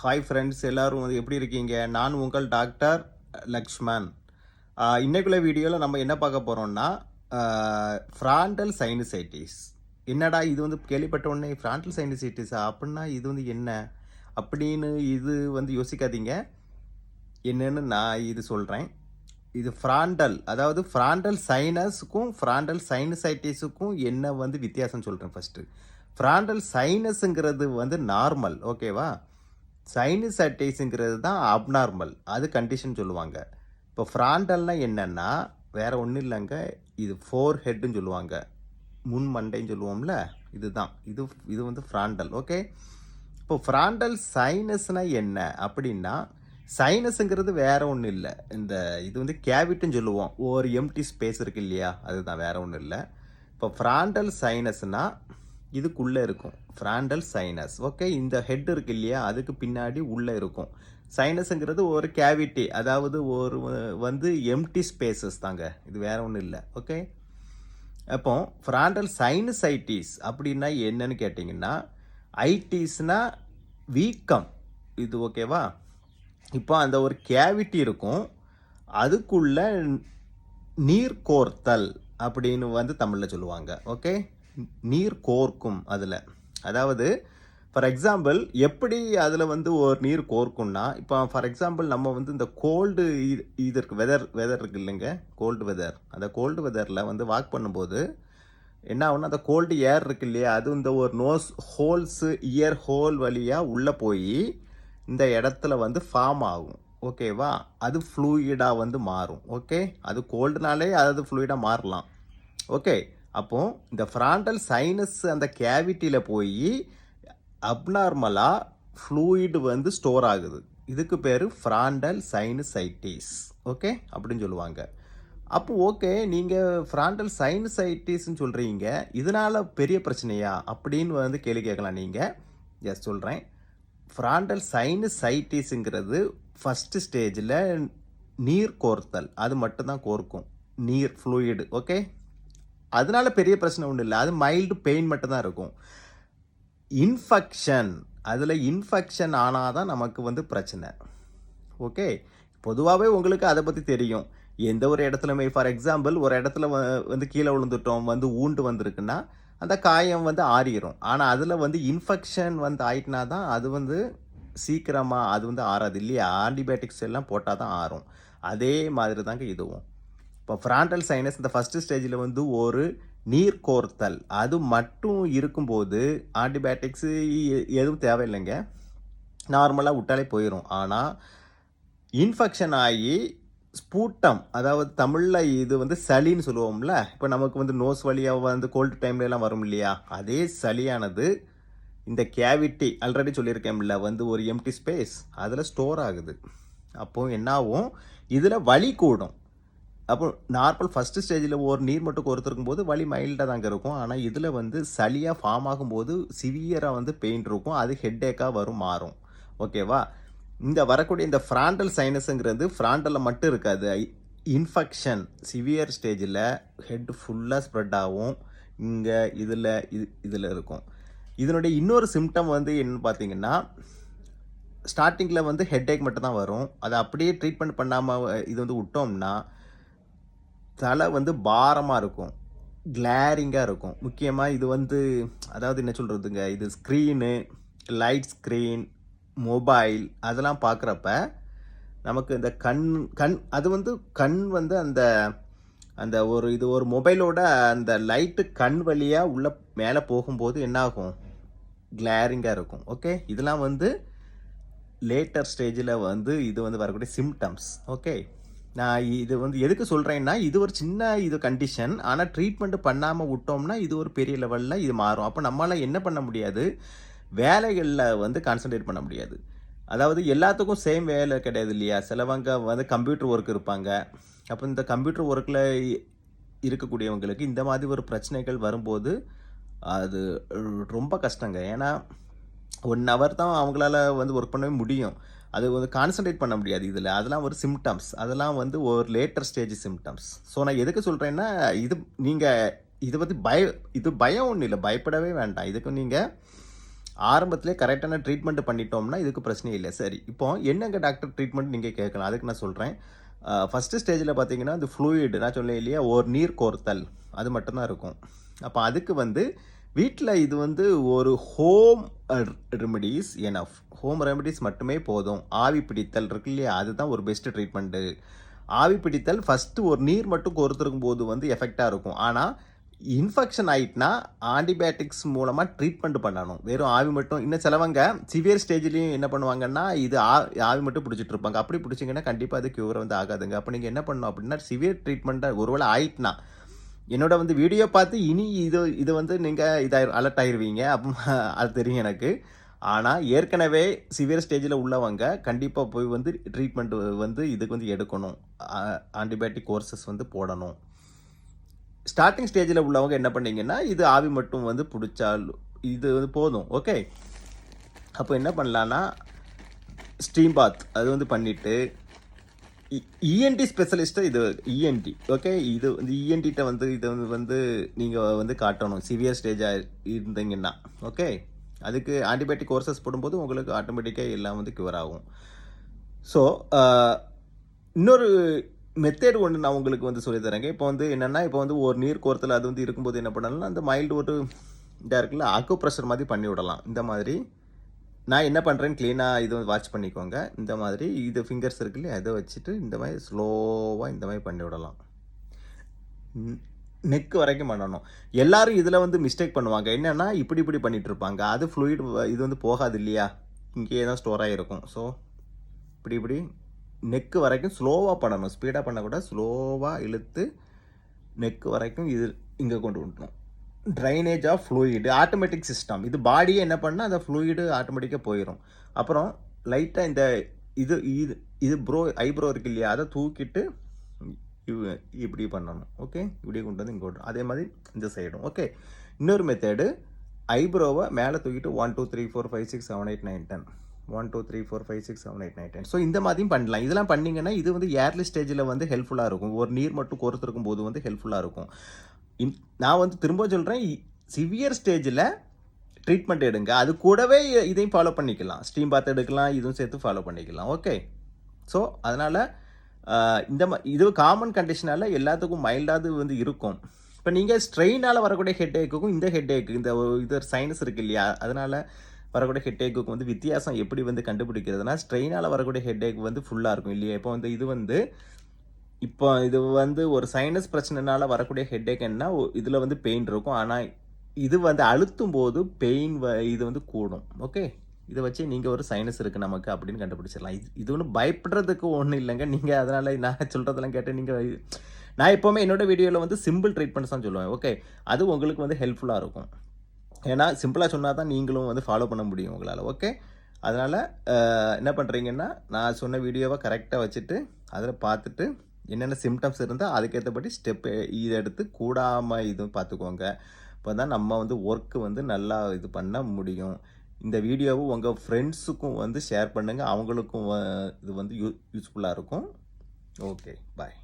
Hi friends எல்லோரும் வந்து எப்படி இருக்கீங்க? நான் உங்கள் டாக்டர் லக்ஷ்மன். இன்றைக்குள்ள வீடியோவில் நம்ம என்ன பார்க்க போகிறோம்னா ஃப்ராண்டல் சைனசைட்டிஸ் என்னடா இது வந்து கேள்விப்பட்ட உடனே ஃப்ராண்டல் சைனசைட்டிஸா அப்படின்னா இது வந்து என்ன? அப்படின்னு இது வந்து யோசிக்காதீங்க. என்னன்னு நான் இது சொல்கிறேன் இது ஃப்ராண்டல் அதாவது ஃப்ராண்டல் சைனஸுக்கும் ஃப்ராண்டல் சைனசைட்டிஸுக்கும் என்ன வந்து வித்தியாசம் சொல்கிறேன் ஃபஸ்ட்டு ஃப்ராண்டல் சைனஸுங்கிறது வந்து நார்மல் ஓகேவா சைனசைட்டிஸுங்கிறது தான் அப்நார்மல் அது கண்டிஷன் சொல்லுவாங்க. இப்போ ஃப்ராண்டல்னால் என்னென்னா வேறு ஒன்றும் இல்லைங்க. இது ஃபோர் ஹெட்டுன்னு சொல்லுவாங்க. முன் மண்டைன்னு சொல்லுவோம்ல இதுதான். இது இது வந்து ஃப்ராண்டல் ஓகே இப்போ ஃப்ராண்டல் சைனஸ்னால் என்ன அப்படின்னா சைனஸுங்கிறது வேறு ஒன்றும் இல்லை. இந்த இது வந்து கேவிட்டுன்னு சொல்லுவோம். ஒரு எம்டி ஸ்பேஸ் இருக்குது இல்லையா? அதுதான் வேறு ஒன்றும் இல்லை. இப்போ ஃப்ராண்டல் சைனஸ்னால் இதுக்குள்ளே இருக்கும். ஃப்ராண்டல் சைனஸ் ஓகே இந்த ஹெட் இருக்கு இல்லையா? அதுக்கு பின்னாடி உள்ளே இருக்கும். சைனஸுங்கிறது ஒரு கேவிட்டி அதாவது ஒரு வந்து எம்டி ஸ்பேசஸ் தாங்க. இது வேற ஒன்றும் இல்லை. ஓகே அப்போ ஃப்ராண்டல் சைனசைட்டிஸ் அப்படின்னா என்னன்னு கேட்டிங்கன்னா ஐடிஸ்னால் வீக்கம். இது ஓகேவா இப்போ அந்த ஒரு கேவிட்டி இருக்கும். அதுக்குள்ள நீர் கோர்த்தல் அப்படின்னு வந்து தமிழில் சொல்லுவாங்க. ஓகே நீர் கோர்க்கும் அதில். அதாவது ஃபார் எக்ஸாம்பிள் எப்படி அதில் வந்து ஒரு நீர் கோர்க்கும்னா இப்போ ஃபார் எக்ஸாம்பிள் நம்ம வந்து இந்த கோல்டு இது இருக்கு வெதர் வெதர் இருக்கு இல்லைங்க கோல்டு வெதர் அந்த கோல்டு வெதரில் வந்து வாக் பண்ணும்போது என்ன ஆகுனா அந்த கோல்டு ஏர் இருக்கு இல்லையா அது இந்த ஒரு நோஸ் ஹோல்ஸு இயர் ஹோல் வழியாக உள்ளே போய் இந்த இடத்துல வந்து ஃபார்ம் ஆகும். ஓகேவா அது ஃப்ளூயிடாக வந்து மாறும். ஓகே அது கோல்டுனாலே அது ஃப்ளூயிடாக மாறலாம். ஓகே அப்போ இந்த ஃப்ராண்டல் சைனஸ் அந்த கேவிட்டியில் போய் அப்நார்மலாக ஃப்ளூயிடு வந்து ஸ்டோர் ஆகுது. இதுக்கு பேர் ஃப்ராண்டல் சைனசைட்டிஸ் ஓகே அப்படின்னு சொல்லுவாங்க. அப்போ ஓகே நீங்கள் ஃப்ராண்டல் சைனசைட்டிஸ்ன்னு சொல்கிறீங்க இதனால் பெரிய பிரச்சனையா? அப்படின்னு வந்து கேள்வி கேட்கலாம் நீங்கள் எஸ் சொல்கிறேன் ஃப்ராண்டல் சைனசைட்டிஸுங்கிறது ஃபஸ்ட்டு ஸ்டேஜில் நீர் கோர்த்தல். அது மட்டும்தான் கோர்க்கும். நீர் ஃப்ளூயிடு ஓகே அதனால பெரிய பிரச்சனை ஒன்றும் இல்லை. அது மைல்டு பெயின் மட்டும்தான் இருக்கும். இன்ஃபெக்ஷன் அதில் இன்ஃபெக்ஷன் ஆனால் தான் நமக்கு வந்து பிரச்சனை. ஓகே பொதுவாகவே உங்களுக்கு அதை பற்றி தெரியும். எந்த ஒரு இடத்துலையுமே ஃபார் எக்ஸாம்பிள் ஒரு இடத்துல வ- வந்து கீழே விழுந்துட்டோம் வந்து ஊண்டு வந்திருக்குன்னா அந்த காயம் வந்து ஆறிடும் ஆனால் அதில் வந்து இன்ஃபெக்ஷன் வந்து ஆயிட்டுனா தான் அது வந்து சீக்கிரமாக அது வந்து ஆறாது. இல்லையா? ஆன்டிபயோட்டிக்ஸ் எல்லாம் போட்டால் தான் ஆறும். அதே மாதிரி தாங்க இதுவும். இப்போ ஃப்ராண்டல் சைனஸ் இந்த ஃபஸ்ட்டு ஸ்டேஜில் வந்து ஒரு நீர் கோர்த்தல் அது மட்டும் இருக்கும்போது ஆன்டிபயோட்டிக்ஸு எதுவும் தேவையில்லைங்க. நார்மலாக விட்டாலே போயிடும் ஆனால் இன்ஃபெக்ஷன் ஆகி ஸ்பூட்டம் அதாவது தமிழில் இது வந்து சளின்னு சொல்லுவோம்ல இப்போ நமக்கு வந்து நோஸ் வழியாக வந்து கோல்டு டைம்லலாம் வரும் இல்லையா? அதே சளியானது இந்த கேவிட்டி ஆல்ரெடி சொல்லியிருக்கேன்ல வந்து ஒரு எம்டி ஸ்பேஸ் அதில் ஸ்டோர் ஆகுது. அப்போது என்னாகும் இதில் வலி கூடும். அப்போ நார்மல் ஃபஸ்ட்டு ஸ்டேஜில் ஒரு நீர் மட்டும் கோர்த்துருக்கும் போது வலி மைல்டாக தாங்க இருக்கும். ஆனால் இதில் வந்து சளியாக ஃபார்ம் ஆகும்போது சிவியராக வந்து பெயின் இருக்கும். அது ஹெட்டேக்காக வரும் மாறும். ஓகேவா இந்த வரக்கூடிய இந்த ஃப்ராண்டல் சைனஸுங்கிறது ஃப்ராண்டலில் மட்டும் இருக்காது. இன்ஃபெக்ஷன் சிவியர் ஸ்டேஜில் ஹெட் ஃபுல்லாக ஸ்ப்ரெட் ஆகும். இங்கே இதில் இது இதில் இருக்கும். இதனுடைய இன்னொரு சிம்டம் வந்து என்னன்னு பார்த்தீங்கன்னா ஸ்டார்டிங்கில் வந்து ஹெட்டேக் மட்டும் தான் வரும். அதை அப்படியே ட்ரீட்மெண்ட் பண்ணாமல் இது வந்து விட்டோம்னா தலை வந்து பாரமாக இருக்கும். கிளாரிங்காக இருக்கும். முக்கியமாக இது வந்து அதாவது என்ன சொல்கிறதுங்க இது ஸ்க்ரீனு லைட் ஸ்க்ரீன் மொபைல் அதெல்லாம் பார்க்குறப்ப நமக்கு இந்த கண் கண் அது வந்து கண் வந்து அந்த அந்த ஒரு இது ஒரு மொபைலோட அந்த லைட்டு கண் வழியாக உள்ள மேலே போகும்போது என்னாகும்? கிளாரிங்காக இருக்கும். ஓகே இதெல்லாம் வந்து லேட்டர் ஸ்டேஜில் வந்து இது வந்து வரக்கூடிய சிம்டம்ஸ் ஓகே நான் இது வந்து எதுக்கு சொல்கிறேன்னா இது ஒரு சின்ன இது கண்டிஷன் ஆனால் ட்ரீட்மெண்ட் பண்ணாமல் விட்டோம்னா இது ஒரு பெரிய லெவலில் இது மாறும். அப்போ நம்மளால் என்ன பண்ண முடியாது? வேலைகளில் வந்து கான்சென்ட்ரேட் பண்ண முடியாது. அதாவது எல்லாத்துக்கும் சேம் வேலை கிடையாது இல்லையா? சிலவங்க வந்து கம்ப்யூட்டர் ஒர்க் இருப்பாங்க. அப்போ இந்த கம்ப்யூட்டர் ஒர்க்கில் இருக்கக்கூடியவங்களுக்கு இந்த மாதிரி ஒரு பிரச்சனைகள் வரும்போது அது ரொம்ப கஷ்டங்க. ஏன்னா ஒன் ஹவர் தான் அவங்களால வந்து ஒர்க் பண்ணவே முடியும். அது வந்து கான்சென்ட்ரேட் பண்ண முடியாது இதில். அதெல்லாம் ஒரு சிம்டம்ஸ் அதெல்லாம் வந்து ஒரு லேட்டர் ஸ்டேஜ் சிம்டம்ஸ் ஸோ நான் எதுக்கு சொல்கிறேன்னா இது நீங்கள் இதை பற்றி பய இது பயம் ஒன்றும் இல்லை. பயப்படவே வேண்டாம். இதுக்கு நீங்கள் ஆரம்பத்திலே கரெக்டான ட்ரீட்மெண்ட் பண்ணிட்டோம்னா இதுக்கு பிரச்சனை இல்லை. சரி இப்போ என்னங்க டாக்டர் ட்ரீட்மெண்ட் நீங்கள் கேட்கலாம்? அதுக்கு நான் சொல்கிறேன் ஃபஸ்ட்டு ஸ்டேஜில் பார்த்தீங்கன்னா இந்த ஃப்ளூயிட் நான் சொன்னேன் இல்லையா? ஒரு நீர் கோர்த்தல். அது மட்டும்தான் இருக்கும். அப்போ அதுக்கு வந்து வீட்டில் இது வந்து ஒரு home remedies enough home remedies மட்டுமே போதும். ஆவி பிடித்தல் இருக்கு இல்லையா? அதுதான் ஒரு பெஸ்ட் ட்ரீட்மெண்ட்டு ஆவி பிடித்தல் ஃபஸ்ட்டு ஒரு நீர் மட்டும் கோர்த்துருக்கும் போது வந்து எஃபெக்டாக இருக்கும். ஆனால் இன்ஃபெக்ஷன் ஆயிட்டுனா ஆன்டிபயோட்டிக்ஸ் மூலமாக ட்ரீட்மெண்ட் பண்ணணும். வெறும் ஆவி மட்டும். இன்னும் சிலவங்க சிவியர் ஸ்டேஜ்லேயும் என்ன பண்ணுவாங்கன்னா இது ஆ ஆவி மட்டும் பிடிச்சிட்டு இருப்பாங்க. அப்படி பிடிச்சிங்கன்னா கண்டிப்பாக அது க்யூர் வந்து ஆகாதுங்க. அப்போ நீங்கள் என்ன பண்ணணும் அப்படின்னா சிவியர் ட்ரீட்மெண்ட்டாக ஒருவேளை ஆயிட்டுனா என்னோட வந்து வீடியோ பார்த்து இனி இது இது வந்து நீங்கள் இதாக அலர்ட் ஆயிருவீங்க. அப்போ அது தெரியும் எனக்கு. ஆனால் ஏற்கனவே சிவியர் ஸ்டேஜில் உள்ளவங்க கண்டிப்பாக போய் வந்து ட்ரீட்மெண்ட் வந்து இதுக்கு வந்து எடுக்கணும். ஆன்டிபயோட்டிக் கோர்சஸ் வந்து போடணும். ஸ்டார்டிங் ஸ்டேஜில் உள்ளவங்க என்ன பண்ணீங்கன்னா இது ஆவி மட்டும் வந்து பிடிச்சால் இது வந்து போதும். ஓகே அப்போ என்ன பண்ணலான்னா ஸ்டீம் பாத் அது வந்து பண்ணிவிட்டு இஎன்டி ஸ்பெஷலிஸ்ட்டு இது இஎன்டி ஓகே இது வந்து இஎன்டிட்ட வந்து இதை வந்து வந்து நீங்கள் வந்து காட்டணும். சிவியர் ஸ்டேஜாக இருந்தீங்கன்னா ஓகே அதுக்கு ஆன்டிபயோட்டிக் கோர்சஸ் போடும்போது உங்களுக்கு ஆட்டோமேட்டிக்காக எல்லாம் வந்து க்யூர் ஆகும். ஸோ இன்னொரு மெத்தேட் ஒன்று நான் உங்களுக்கு வந்து சொல்லித் தரேங்க. இப்போ வந்து என்னென்னா இப்போ வந்து ஒரு நீர் கோரத்தில் அது வந்து இருக்கும்போது என்ன பண்ணலாம் அந்த மைல்டு ஒரு இதாக இருக்குல்ல அக்கு ப்ரெஷர் மாதிரி பண்ணி விடலாம். இந்த மாதிரி நான் என்ன பண்ணுறேன்னு க்ளீனாக இது வாட்ச் பண்ணிக்கோங்க. இந்த மாதிரி இது ஃபிங்கர்ஸ் இருக்கு இல்லையா இதை வச்சுட்டு இந்த மாதிரி ஸ்லோவாக இந்த மாதிரி பண்ணி விடலாம். நெக் வரைக்கும் பண்ணணும். எல்லாரும் இதில் வந்து மிஸ்டேக் பண்ணுவாங்க. என்னென்னா இப்படி இப்படி பண்ணிகிட்ருப்பாங்க இருப்பாங்க. அது ஃப்ளூயிட் இது வந்து போகாது இல்லையா? இங்கேயே தான் ஸ்டோர் ஆகிருக்கும் ஸோ இப்படி இப்படி நெக்கு வரைக்கும் ஸ்லோவாக பண்ணணும். ஸ்பீடாக பண்ணக்கூடாது. ஸ்லோவாக இழுத்து நெக்கு வரைக்கும் இது இங்கே கொண்டு விட்டணும் drainage of fluid automatic system இது பாடியே என்ன பண்ணால் அந்த ஃப்ளூயிடு ஆட்டோமேட்டிக்காக போயிடும் அப்புறம் லைட்டாக இந்த இது இது இது ப்ரோ ஐப்ரோ இருக்கு இல்லையா அதை தூக்கிட்டு இப்படி பண்ணணும். ஓகே இப்படியே கொண்டு வந்து இங்கே அதே மாதிரி இந்த சைடும் ஓகே இன்னொரு மெத்தேடு ஐப்ரோவை மேலே தூக்கிட்டு one two three four five six seven eight nine ten one two three four five six seven eight nine ten so இந்த மாதிரியும் பண்ணலாம். இதெல்லாம் பண்ணிங்கன்னா இது வந்து ஏர்லி ஸ்டேஜில் வந்து ஹெல்ப்ஃபுல்லாக இருக்கும். ஒரு நீர் மட்டும் கோர்த்துருக்கும் போது வந்து ஹெல்ப்ஃபுல்லாக இருக்கும். இன் நான் வந்து திரும்ப சொல்கிறேன் சிவியர் ஸ்டேஜில் ட்ரீட்மெண்ட் எடுங்க. அது கூடவே இதையும் ஃபாலோ பண்ணிக்கலாம். ஸ்டீம் பாத் எடுக்கலாம் இதுவும் சேர்த்து ஃபாலோ பண்ணிக்கலாம். ஓகே ஸோ அதனால் இந்த மா இது காமன் கண்டிஷனால எல்லாத்துக்கும் மைல்டாவது வந்து இருக்கும். இப்போ நீங்கள் ஸ்ட்ரெயினால் வரக்கூடிய ஹெட் ஏக்குக்கும் இந்த ஹெட் ஏக்கு இந்த ஒரு- இது சைனஸ் இருக்குது இல்லையா? அதனால் வரக்கூடிய ஹெட் ஏக்குக்கும் வந்து வித்தியாசம் எப்படி வந்து கண்டுபிடிக்கிறதுனா ஸ்ட்ரெயினால் வரக்கூடிய ஹெட் ஏக் வந்து ஃபுல்லாக இருக்கும் இல்லையா? இப்போ வந்து இது வந்து இப்போ இது வந்து ஒரு சைனஸ் பிரச்சனைனால வரக்கூடிய ஹெட்டேக் என்ன இதில் வந்து பெயின் இருக்கும். ஆனால் இது வந்து அழுத்தும் போது பெயின் வ இது வந்து கூடும். ஓகே இதை வச்சு நீங்கள் ஒரு சைனஸ் இருக்குது நமக்கு அப்படின்னு கண்டுபிடிச்சிடலாம். இது இது ஒன்றும் பயப்படுறதுக்கு ஒன்றும் இல்லைங்க. நீங்கள் அதனால் நான் சொல்கிறதெல்லாம் கேட்டு நீங்கள் நான் எப்போவுமே என்னோட வீடியோவில் வந்து சிம்பிள் ட்ரீட்மெண்ட்ஸ் தான் சொல்லுவேன். ஓகே அது உங்களுக்கு வந்து ஹெல்ப்ஃபுல்லாக இருக்கும். ஏன்னா சிம்பிளாக சொன்னால் தான் நீங்களும் வந்து ஃபாலோ பண்ண முடியும் உங்களால். ஓகே அதனால் என்ன பண்ணுறீங்கன்னா நான் சொன்ன வீடியோவை கரெக்டாக வச்சுட்டு அதில் பார்த்துட்டு என்னென்ன சிம்டம்ஸ் இருந்தால் அதுக்கேற்றபடி ஸ்டெப் இது எடுத்து கூடாமல் இதுவும் பார்த்துக்கோங்க இப்போ தான் நம்ம வந்து ஒர்க்கு வந்து நல்லா இது பண்ண முடியும். இந்த வீடியோவை உங்கள் ஃப்ரெண்ட்ஸுக்கும் வந்து ஷேர் பண்ணுங்கள் அவங்களுக்கும் இது வந்து யூ யூஸ்ஃபுல்லாக இருக்கும். Okay bye